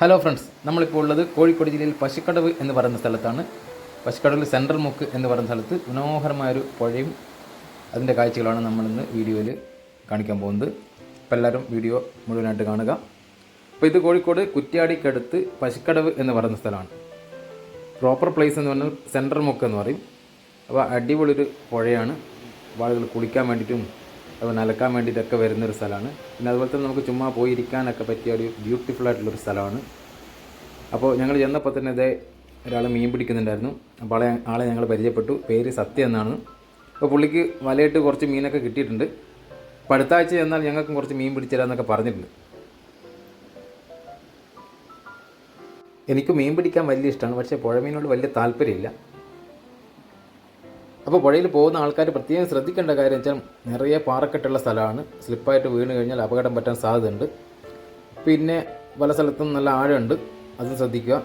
Hello friends നമ്മളിപ്പോൾ ഉള്ളത് കോഴിക്കോട് ജില്ലയിൽ പശുക്കടവ് എന്ന് പറയുന്ന സ്ഥലത്താണ്. പശുക്കടവിൽ സെൻട്രൽ മുക്ക് എന്ന് പറയുന്ന സ്ഥലത്ത് മനോഹരമായൊരു പുഴയും അതിന്റെ കാഴ്ചകളാണ് നമ്മളിന്ന് വീഡിയോയിൽ കാണിക്കാൻ പോകുന്നത്. അപ്പോൾ എല്ലാവരും വീഡിയോ മുഴുവനായിട്ട് കാണുക. അപ്പോൾ ഇത് കോഴിക്കോട് കുറ്റ്യാടിക്കടുത്ത് പശുക്കടവ് എന്ന് പറയുന്ന സ്ഥലമാണ്. പ്രോപ്പർ പ്ലേസ് എന്ന് പറഞ്ഞാൽ സെൻട്രൽ മുക്ക് എന്ന് പറയും. അപ്പോൾ അടിപൊളിയൊരു പുഴയാണ്. ആളുകൾ കുളിക്കാൻ വേണ്ടിയിട്ടും അതുപോലെ അലക്കാൻ വേണ്ടിയിട്ടൊക്കെ വരുന്നൊരു സ്ഥലമാണ്. പിന്നെ അതുപോലെ തന്നെ നമുക്ക് ചുമ്മാ പോയി ഇരിക്കാനൊക്കെ പറ്റിയ ഒരു ബ്യൂട്ടിഫുൾ ആയിട്ടുള്ളൊരു സ്ഥലമാണ്. അപ്പോൾ ഞങ്ങൾ ചെന്നപ്പോൾ തന്നെ ഇതേ ഒരാൾ മീൻ പിടിക്കുന്നുണ്ടായിരുന്നു. അപ്പോൾ ആളെ ആളെ ഞങ്ങൾ പരിചയപ്പെട്ടു. പേര് സത്യ എന്നാണ്. അപ്പോൾ പുള്ളിക്ക് വലയിട്ട് കുറച്ച് മീനൊക്കെ കിട്ടിയിട്ടുണ്ട്. അപ്പോൾ അടുത്ത ആഴ്ച ചെന്നാൽ ഞങ്ങൾക്കും കുറച്ച് മീൻ പിടിച്ചുതരാമെന്നൊക്കെ പറഞ്ഞിട്ടുണ്ട്. എനിക്ക് മീൻ പിടിക്കാൻ വലിയ ഇഷ്ടമാണ്. പക്ഷേ പുഴ മീനോട് വലിയ താല്പര്യമില്ല. അപ്പോൾ പുഴയിൽ പോകുന്ന ആൾക്കാർ പ്രത്യേകം ശ്രദ്ധിക്കേണ്ട കാര്യം വെച്ചാൽ നിറയെ പാറക്കെട്ടുള്ള സ്ഥലമാണ്. സ്ലിപ്പായിട്ട് വീണ് കഴിഞ്ഞാൽ അപകടം പറ്റാൻ സാധ്യതയുണ്ട്. പിന്നെ പല സ്ഥലത്തും നല്ല ആഴമുണ്ട്. അത് ശ്രദ്ധിക്കുക.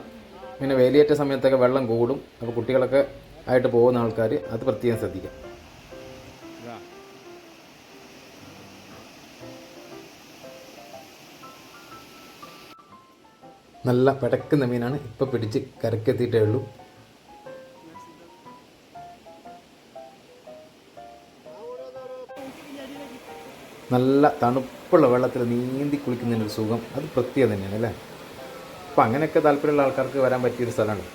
പിന്നെ വേലിയേറ്റ സമയത്തൊക്കെ വെള്ളം കൂടും. അപ്പോൾ കുട്ടികളൊക്കെ ആയിട്ട് പോകുന്ന ആൾക്കാർ അത് പ്രത്യേകം ശ്രദ്ധിക്കുക. നല്ല പിടക്കുന്ന മീനാണ് ഇപ്പോൾ പിടിച്ച് കരക്കെത്തിയിട്ടേ ഉള്ളൂ. നല്ല തണുപ്പുള്ള വെള്ളത്തിൽ നീന്തി കുളിക്കുന്നതിന്റെ ഒരു സുഖം. അത് പ്രത്യേകം തന്നെയാണ് അല്ലേ? അപ്പം അങ്ങനെയൊക്കെ താല്പര്യമുള്ള ആൾക്കാർക്ക് വരാൻ പറ്റിയൊരു സ്ഥലമാണ്.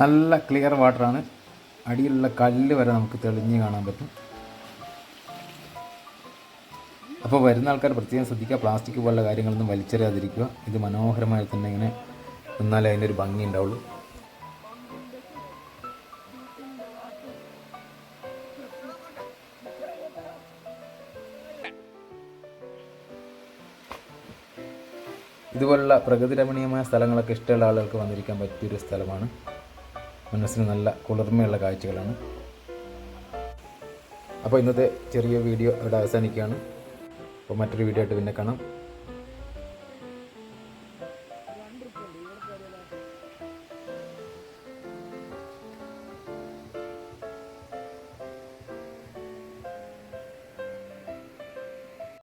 നല്ല ക്ലിയർ വാട്ടറാണ് അടിയിലുള്ള കല്ല് വരെ നമുക്ക് തെളിഞ്ഞ് കാണാൻ പറ്റും. അപ്പോൾ വരുന്ന ആൾക്കാർ പ്രത്യേകം ശ്രദ്ധിക്കുക. പ്ലാസ്റ്റിക് പോലുള്ള കാര്യങ്ങളൊന്നും വലിച്ചെറിയാതിരിക്കുക. ഇത് മനോഹരമായി തന്നെ ഇങ്ങനെ നിന്നാലേ അതിന്റെ ഒരു ഭംഗി ഉണ്ടാവുള്ളൂ. ഇതുപോലുള്ള പ്രകൃതി രമണീയമായ സ്ഥലങ്ങളൊക്കെ ഇഷ്ടമുള്ള ആളുകൾക്ക് വന്നിരിക്കാൻ പറ്റിയൊരു സ്ഥലമാണ്. മനസ്സിന് നല്ല കുളിർമയുള്ള കാഴ്ചകളാണ്. അപ്പോൾ ഇന്നത്തെ ചെറിയ വീഡിയോ ഇവിടെ അവസാനിക്കുകയാണ്. അപ്പോൾ മറ്റൊരു വീഡിയോ ആയിട്ട് പിന്നെ കാണാം.